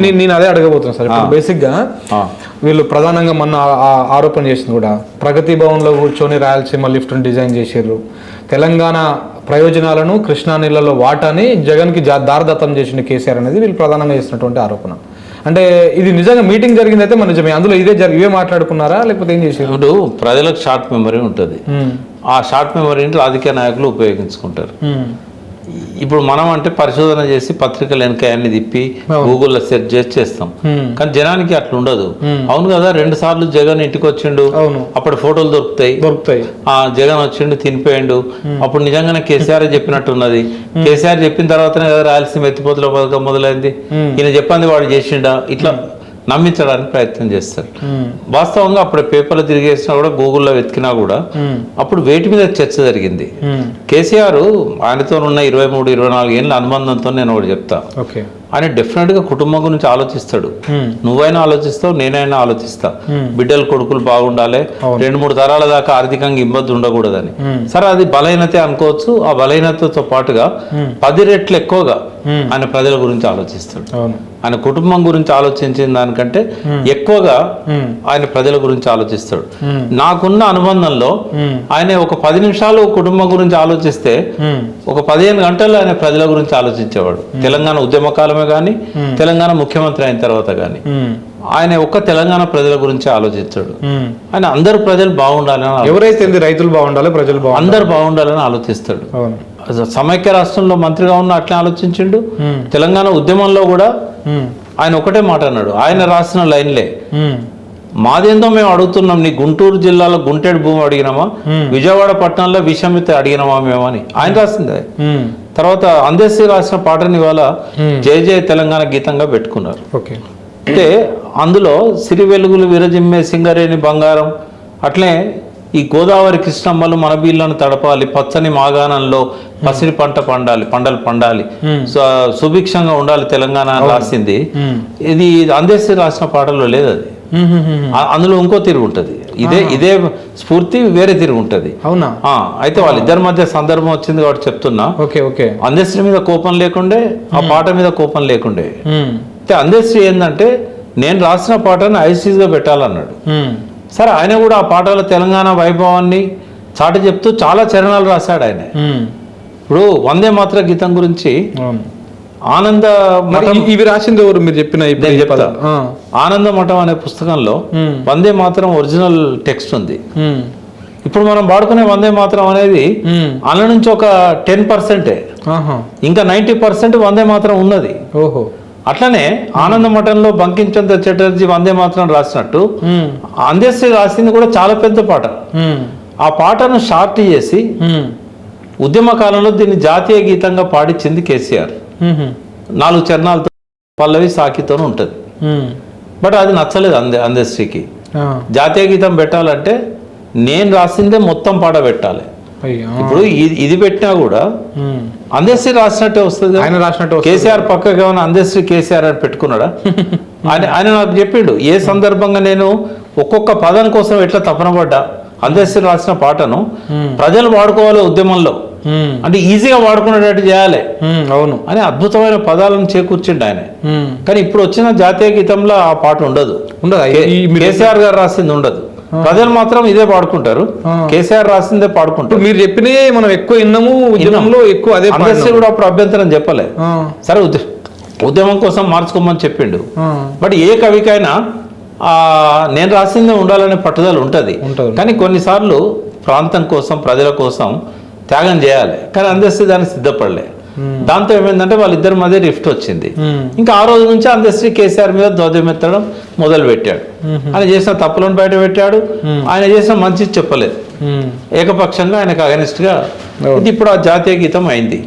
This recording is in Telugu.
నేను అదే అడగబోతున్నాను సార్. బేసిక్గా. వీళ్ళు ప్రధానంగా మొన్న ఆరోపణ చేసింది కూడా. ప్రగతి భవన్లో కూర్చొని రాయలసీమ లిఫ్ట్ డిజైన్ చేసారు తెలంగాణ ప్రయోజనాలను కృష్ణా నీళ్ళలో వాటాని జగన్కి దారదత్తం చేసిన కేసీఆర్ అనేది వీళ్ళు ప్రధానంగా చేసినటువంటి ఆరోపణ. అంటే ఇది నిజంగా మీటింగ్ జరిగింది అయితే మన నిజమే. అందులో ఇదే జరి ఇవే మాట్లాడుకున్నారా? లేకపోతే ఏం చేసారు ఇప్పుడు ప్రజలకు షార్ట్ మెమరీ ఉంటుంది. ఆ షార్ట్ మెమరీని రాజకీయ నాయకులు ఉపయోగించుకుంటారు. ఇప్పుడు మనం అంటే పరిశోధన చేసి పత్రికలు వెనకాయన్ని తిప్పి గూగుల్లో సెర్చ్ చేసి చేస్తాం. కానీ జనానికి అట్లా ఉండదు. అవును కదా రెండు సార్లు జగన్ ఇంటికి వచ్చిండు అప్పుడు ఫోటోలు దొరుకుతాయి. దొరుకుతాయి. ఆ జగన్ వచ్చిండు తినిపోయిండు. అప్పుడు నిజంగానే కేసీఆర్ చెప్పినట్టున్నది. కేసీఆర్ చెప్పిన తర్వాతనే కదా రాయలసీమ ఎత్తిపోతుల పథకం మొదలైంది. ఈయన చెప్పింది వాడు చేసిండా? ఇట్లా నమ్మించడానికి ప్రయత్నం చేస్తారు. వాస్తవంగా అప్పుడు పేపర్లు తిరిగేసినా కూడా గూగుల్లో వెతికినా కూడా అప్పుడు వేటి మీద చర్చ జరిగింది. కేసీఆర్ ఆయనతో ఉన్న ఇరవై మూడు ఇరవై నాలుగు ఏళ్ళ అనుబంధంతో నేను ఒకటి చెప్తా. ఓకే. ఆయన డెఫినెట్గా కుటుంబం గురించి ఆలోచిస్తాడు. నువ్వైనా ఆలోచిస్తావు నేనైనా ఆలోచిస్తా. బిడ్డలు కొడుకులు బాగుండాలి రెండు మూడు తరాల దాకా ఆర్థికంగా ఇబ్బంది ఉండకూడదని. సరే అది బలహీనతే అనుకోవచ్చు. ఆ బలహీనతతో పాటుగా పది రెట్లు ఎక్కువగా ఆయన ప్రజల గురించి ఆలోచిస్తాడు. ఆయన కుటుంబం గురించి ఆలోచించిన దానికంటే ఎక్కువగా ఆయన ప్రజల గురించి ఆలోచిస్తాడు. నాకున్న అనుబంధంలో ఆయన ఒక పది నిమిషాలు కుటుంబం గురించి ఆలోచిస్తే ఒక పదిహేను గంటలు ఆయన ప్రజల గురించి ఆలోచించేవాడు. తెలంగాణ ఉద్యమ కాలమే కానీ తెలంగాణ ముఖ్యమంత్రి అయిన తర్వాత కానీ ఆయన ఒక్క తెలంగాణ ప్రజల గురించి ఆలోచించాడు. ఆయన అందరు ప్రజలు బాగుండాలని ఎవరైతే రైతులు బాగుండాలి ప్రజలు అందరు బాగుండాలని ఆలోచిస్తాడు. సమైక్య రాష్ట్రంలో మంత్రిగా ఉన్న అట్లే ఆలోచించిండు. తెలంగాణ ఉద్యమంలో కూడా. ఆయన ఒకటే మాట అన్నాడు. ఆయన రాసిన లైన్లే. మాదేందో మేము అడుగుతున్నాం నీ గుంటూరు జిల్లాలో గుంటెడు భూమి అడిగినామా? విజయవాడ పట్టణంలో విషమిత అడిగినామా మేము అని. ఆయన రాసింది. తర్వాత అందేశ్వరి రాసిన పాటని ఇవాళ జయ జయ తెలంగాణ గీతంగా పెట్టుకున్నారు. ఓకే అంటే అందులో సిరి వెలుగులు విరజిమ్మే సింగరేణి బంగారం అట్లే ఈ గోదావరి కృష్ణమ్మలు మన బీళ్ళను తడపాలి పచ్చని మాగాణంలో పసిరి పంట పండాలి పంటలు పండాలి. సు- సుభిక్షంగా ఉండాలి తెలంగాణ రాసింది. ఇది అందేశ్వరి రాసిన పాటలో లేదు అది అందులో ఇంకో తిరుగు ఉంటుంది. ఇదే ఇదే స్ఫూర్తి వేరే తిరుగు ఉంటుంది. అవునా? అయితే వాళ్ళిద్దరి మధ్య సందర్భం వచ్చింది కాబట్టి చెప్తున్నా. Okay okay. అందేశ్వరి మీద కోపం లేకుండే ఆ పాట మీద కోపం లేకుండే. అయితే అందేశ్వరి ఏంటంటే నేను రాసిన పాటను ఐసీగా పెట్టాలన్నాడు. సరే ఆయన కూడా ఆ పాటలో తెలంగాణ వైభవాన్ని చాటి చెప్తూ చాలా చరణాలు రాశాడు ఆయన. ఇప్పుడు వందే మాత్ర గీతం గురించి ఆనంద మఠం ఇవి రాసింది ఎవరు మీరు చెప్పిన చెప్తా. ఆనంద మఠం అనే పుస్తకంలో. వందే మాత్రం ఒరిజినల్ టెక్స్ట్ ఉంది. ఇప్పుడు మనం వాడుకునే వందే మాత్రం అనేది. అందులో నుంచి ఒక టెన్ పర్సెంటే. ఇంకా నైంటీ పర్సెంట్ వందే మాత్రం ఉన్నది ఓహో అట్లనే ఆనంద మఠంలో బంకించంద్ర చటర్జీ వందే మాత్రం రాసినట్టు. అందేశ్రీ రాసింది కూడా చాలా పెద్ద పాట. ఆ పాటను షార్ట్ చేసి. ఉద్యమ కాలంలో దీన్ని జాతీయ గీతంగా పాడించింది కేసీఆర్. నాలుగు చరణాలతో పల్లవి సాకితో ఉంటుంది. బట్ అది నచ్చలేదు అందే అందేశ్రీకి. జాతీయ గీతం పెట్టాలంటే నేను రాసిందే మొత్తం పాట పెట్టాలి. ఇప్పుడు ఇది ఇది పెట్టినా కూడా. అందేశ్రీ రాసినట్టే వస్తుంది. ఆయన రాసినట్టు. కేసీఆర్ పక్కకి ఏమైనా అందేశ్రీ కేసీఆర్ అని పెట్టుకున్నాడా ఆయన ఆయన నాకు చెప్పిండు ఏ సందర్భంగా నేను ఒక్కొక్క పదం కోసం ఎట్లా తపన పడ్డా అందేశ్రీ రాసిన పాటను ప్రజలు వాడుకోవాలి ఉద్యమంలో. అంటే ఈజీగా వాడుకునేటట్టు చేయాలి ఉమ్. అవును అని అద్భుతమైన పదాలను చేకూర్చిండు ఆయన ఉమ్. కానీ ఇప్పుడు వచ్చిన జాతీయ గీతంలో ఆ పాట ఉండదు ఉండదా కేసీఆర్ గారు రాసింది ఉండదు ప్రజలు మాత్రం ఇదే పాడుకుంటారు. కేసీఆర్ రాసిందే పాడుకుంటారు మీరు చెప్పినవి మనం ఎక్కువ విన్నాము ఉద్యమంలో ఎక్కువ అదే. కూడా అప్పుడు అభ్యంతరం చెప్పలే. సరే ఉద్య- ఉద్యమం కోసం మార్చుకోమని చెప్పిండు. బట్ ఏ కవికైనా ఆ, నేను రాసిందే ఉండాలనే పట్టుదల ఉంటది. కానీ కొన్నిసార్లు ప్రాంతం కోసం ప్రజల కోసం త్యాగం చేయాలి. కానీ అందశ్రీ దానికి సిద్ధపడలే. దాంతో ఏమైందంటే వాళ్ళిద్దరి మధ్య రిఫ్ట్ వచ్చింది. ఇంకా ఆ రోజు నుంచి అందశ్రీ కేసీఆర్ మీద ధ్వజమెత్తడం మొదలు పెట్టాడు ఆయన చేసిన తప్పులను బయట పెట్టాడు. ఆయన చేసిన మంచి చెప్పలేదు. ఏకపక్షంగా ఆయనకు అగనిస్ట్గా ఇది ఇప్పుడు ఆ జాతీయ గీతం అయింది.